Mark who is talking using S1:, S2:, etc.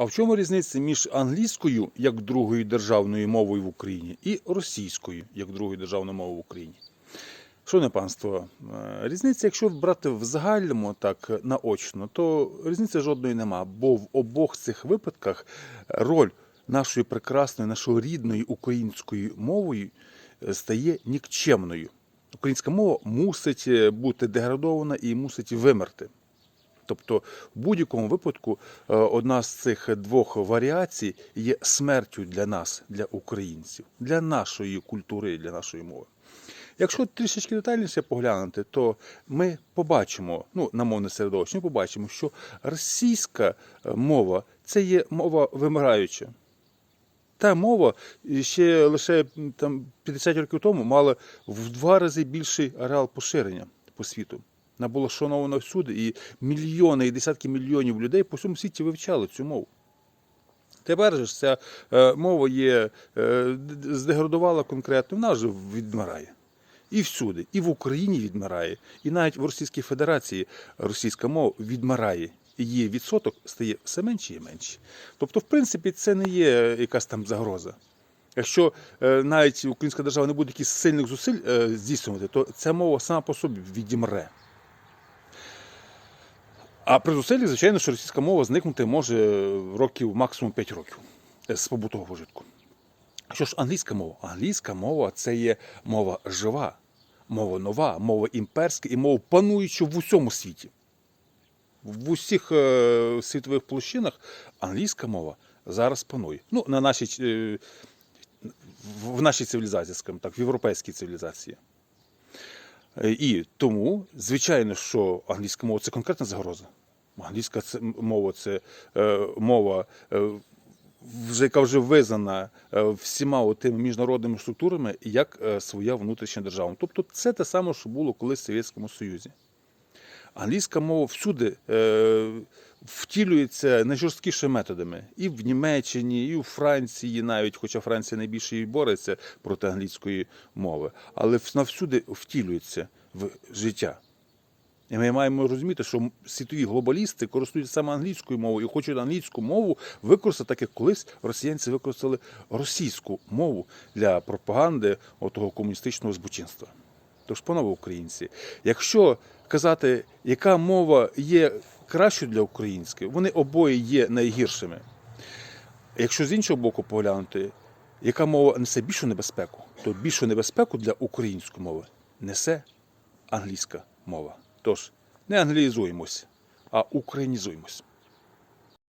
S1: А в чому різниця між англійською як другою державною мовою в Україні і російською як другою державною мовою в Україні? Шановне панство, е, різниця, якщо брати в загальному так наочно, то різниці жодної нема, бо в обох цих випадках роль нашої прекрасної, нашої рідної української мовою е, стає нікчемною. Українська мова мусить е, бути деградована і мусить вимерти. Тобто, в будь-якому випадку е, одна з цих двох варіацій є смертю для нас, для українців, для нашої культури, для нашої мови. Якщо трішечки детальніше поглянути, то ми побачимо, ну на мовне середовище, ми побачимо, що російська е, мова це є мова вимираюча. Та мова ще лише там 50 років тому мала в два рази більший ареал поширення по світу. Вона була всюди, і мільйони і десятки мільйонів людей по всьому світі вивчали цю мову. Тепер же ця е, мова є е, здеградувала конкретно, вона вже відмирає. І всюди, і в Україні відмирає, і навіть в Російській Федерації російська мова відмирає. Її відсоток стає все менше і менше. Тобто, в принципі, це не є якась там загроза. Якщо е, навіть українська держава не буде якихось сильних зусиль здійснювати, то ця мова сама по собі відімре. А при зусиллі, звичайно, що російська мова зникнути може років максимум 5 років з побутового вжитку. Що ж англійська мова? Англійська мова це є мова жива, мова нова, мова імперська і мова пануюча в усьому світі. В усіх е, світових площинах англійська мова зараз панує. Ну, на нашій, е, в нашій цивілізації, скажімо так, в європейській цивілізації. Е, І тому, звичайно, що англійська мова це конкретна загроза. Англійська мова це е, мова, е, вже, яка вже визнана всіма тими міжнародними структурами як своя внутрішня держава. Тобто це те саме, що було колись в Совєтському Союзі. Англійська мова всюди е, втілюється найжорсткішими методами. І в Німеччині, і у Франції, навіть, хоча Франція найбільше і бореться проти англійської мови, але вс- навсюди втілюється в життя. І ми маємо розуміти, що світові глобалісти користуються саме англійською мовою і хочуть англійську мову використати, так як колись росіянці використали російську мову для пропаганди отого комуністичного збочинства. Тож, панове українці, якщо казати, яка мова є кращою для української, вони обоє є найгіршими. Якщо з іншого боку поглянути, яка мова несе більшу небезпеку, то більшу небезпеку для української мови несе англійська мова. Тож не англіїзуємось, а українізуємось.